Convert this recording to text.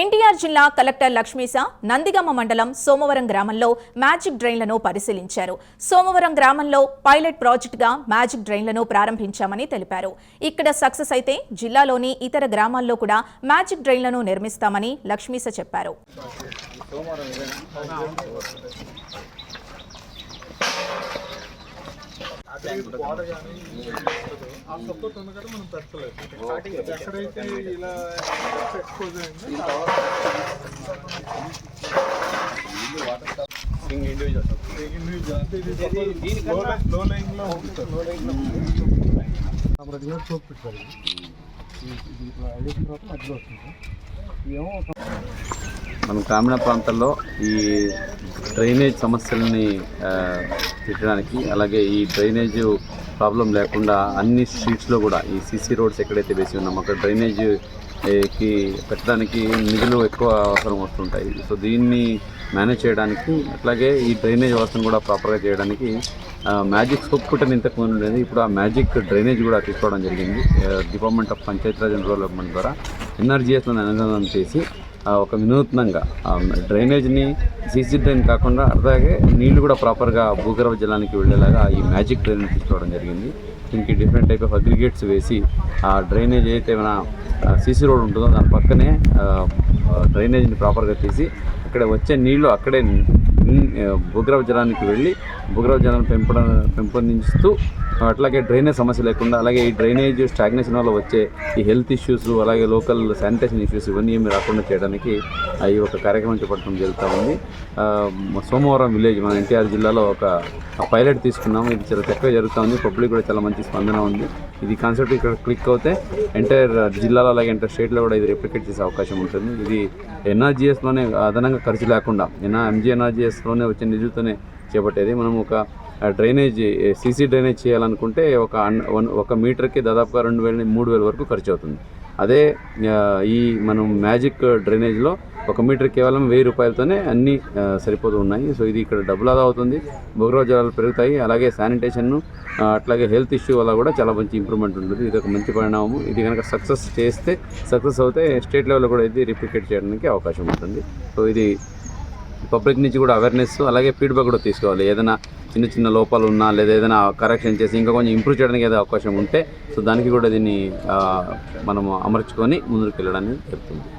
ఎన్టీఆర్ జిల్లా కలెక్టర్ లక్ష్మీస నందిగమ్మ మండలం సోమవరం గ్రామంలో మ్యాజిక్ డ్రైన్లను పరిశీలించారు. సోమవరం గ్రామంలో పైలట్ ప్రాజెక్టుగా మ్యాజిక్ డ్రైన్లను ప్రారంభించామని తెలిపారు. ఇక్కడ సక్సెస్ అయితే జిల్లాలోని ఇతర గ్రామాల్లో కూడా మ్యాజిక్ డ్రైన్లను నిర్మిస్తామని లక్ష్మీస చెప్పారు. ఆ సపోర్ట్ ఉంది కదా మనం పెట్టలేదు ఎక్కడైతే ఇలా ఎక్స్పోజ్ అయిందో ఇండివిజువల్ సోప్ అయిన తర్వాత మధ్యలో వస్తుంది. ఇదేమో మనం గ్రామీణ ప్రాంతాల్లో ఈ డ్రైనేజ్ సమస్యలని పెట్టడానికి అలాగే ఈ డ్రైనేజ్ ప్రాబ్లం లేకుండా అన్ని స్ట్రీట్స్లో కూడా ఈ సీసీ రోడ్స్ ఎక్కడైతే వేసి ఉన్నామో అక్కడ డ్రైనేజ్కి పెట్టడానికి నిధులు ఎక్కువ అవసరం వస్తుంటాయి. సో దీన్ని మేనేజ్ చేయడానికి అట్లాగే ఈ డ్రైనేజ్ వ్యవస్థను కూడా ప్రాపర్గా చేయడానికి మ్యాజిక్ సోప్ కుట్టని ఇంతకు ముందు ఉండేది. ఇప్పుడు ఆ మ్యాజిక్ డ్రైనేజ్ కూడా తీసుకోవడం జరిగింది. Department of Panchayati Raj and rural development ద్వారా ఎన్ఆర్జీఎస్లో అనుసంధానం చేసి ఒక వినూత్నంగా డ్రైనేజ్ని సీసీ డ్రైన్ కాకుండా అలాగే నీళ్ళు కూడా ప్రాపర్గా భూగర్భ జలానికి వెళ్ళేలాగా ఈ మ్యాజిక్ డ్రైన్ తీసుకోవడం జరిగింది. దీనికి డిఫరెంట్ టైప్ ఆఫ్ అగ్రిగేట్స్ వేసి ఆ డ్రైనేజ్ ఏదైతే మన సీసీ రోడ్ ఉంటుందో దాని పక్కనే డ్రైనేజ్ని ప్రాపర్గా తీసి అక్కడ వచ్చే నీళ్ళు అక్కడే ని- జలానికి వెళ్ళి భూగర్భ జలం పెంపడం పెంపొందించుతూ అట్లాగే డ్రైనేజ్ సమస్య లేకుండా అలాగే ఈ డ్రైనేజ్ స్టాగ్నేషన్ వల్ల వచ్చే ఈ హెల్త్ ఇష్యూస్ అలాగే లోకల్ శానిటేషన్ ఇష్యూస్ ఇవన్నీ ఏమి రాకుండా చేయడానికి ఈ ఒక కార్యక్రమం చేపట్టడం జరుగుతూ ఉంది. సోమవారం విలేజ్ మన ఎన్టీఆర్ జిల్లాలో ఒక పైలట్ తీసుకున్నాము. ఇది చాలా చక్కగా జరుగుతూ ఉంది. పబ్లిక్ కూడా చాలా మంచి స్పందన ఉంది. ఇది కాన్సెప్ట్ ఇక్కడ క్లిక్ అవుతే ఎంటైర్ జిల్లాలో అలాగే ఎంటైర్ స్టేట్లో కూడా ఇది రెప్లికేట్ చేసే అవకాశం ఉంటుంది. ఇది ఎన్ఆర్జీఎస్లోనే అదనంగా ఖర్చు లేకుండా ఎన్ఆ ఎంజీఎన్ఆర్జీఎస్లోనే వచ్చే నిధులతోనే చేపట్టేది. మనం ఒక డ్రైనేజ్ సీసీ డ్రైనేజ్ చేయాలనుకుంటే ఒక వన్- ఒక మీటర్కి దాదాపుగా రెండు వేల మూడు వేల వరకు ఖర్చు అవుతుంది అదే ఈ మనం మ్యాజిక్ డ్రైనేజ్లో ఒక మీటర్ కేవలం వెయ్యి రూపాయలతోనే అన్నీ సరిపోతూ ఉన్నాయి. సో ఇది ఇక్కడ డబ్బులు ఆదా అవుతుంది. భూగర్భ జలాలు పెరుగుతాయి. అలాగే శానిటేషన్ అట్లాగే హెల్త్ ఇష్యూ వల్ల కూడా చాలా మంచి ఇంప్రూవ్మెంట్ ఉంటుంది. ఇది ఒక మంచి పరిణామం. ఇది కనుక సక్సెస్ చేస్తే సక్సెస్ అవుతే స్టేట్ లెవెల్లో కూడా ఇది రిప్లికేట్ చేయడానికి అవకాశం ఉంటుంది. సో ఇది పబ్లిక్ నుంచి కూడా అవేర్నెస్ అలాగే ఫీడ్బ్యాక్ కూడా తీసుకోవాలి. ఏదైనా చిన్న చిన్న లోపాలు ఉన్నా లేదా ఏదైనా కరెక్షన్ చేసి ఇంకా కొంచెం ఇంప్రూవ్ చేయడానికి ఏదో అవకాశం ఉంటే సో దానికి కూడా దీన్ని మనము అమర్చుకొని ముందుకు వెళ్ళడానికి చెప్తుంది